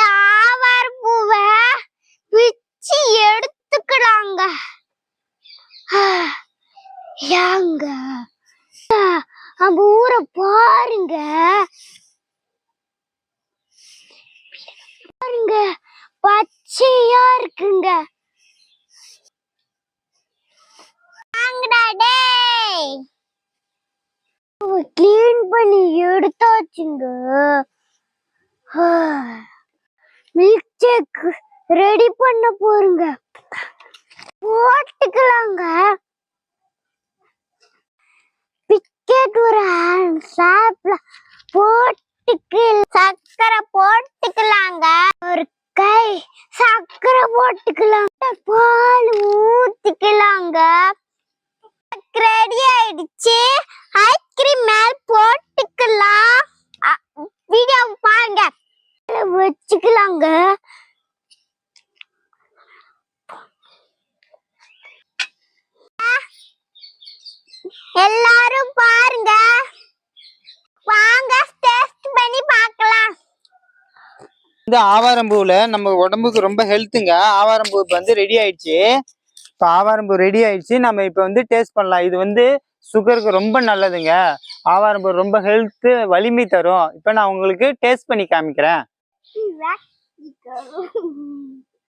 Tawar பூவை பிச்சு எடுத்துக்கிறாங்க யாங்க நம்ம ஊரை பாருங்க. பாருங்க பச்சையா இருக்குங்க. கிளீன் பண்ணி எடுத்தாச்சுங்க. மில்க் ஷேக் ரெடி பண்ண போறங்க. போட்டுக்கலாங்க. பிக்கெட் ஒரு சாப்பிட போட்டுக்கு சக்கரை போட்டுக்கலாங்க. ஒரு கை சக்கரை போட்டுக்கலாம். பால் ஊத்திக்கலாங்க. ரெடி ஆயிடுச்சு. வச்சுக்கலாங்க. எல்லாரும் பாருங்க. வாங்க டெஸ்ட் பண்ணி பார்க்கலாம். இந்த ஆவாரம்பூவில் நம்ம உடம்புக்கு ரொம்ப ஹெல்த்துங்க ஆவாரம்பூ இப்போ வந்து ரெடி ஆயிடுச்சு. இப்போ ஆவாரம்பூ ரெடி ஆயிடுச்சு. நம்ம இப்போ வந்து டேஸ்ட் பண்ணலாம். இது வந்து சுகருக்கு ரொம்ப நல்லதுங்க. ஆவாரம்பூ ரொம்ப ஹெல்த்து வலிமை தரும். இப்போ நான் உங்களுக்கு டேஸ்ட் பண்ணி காமிக்கிறேன். She likes to go.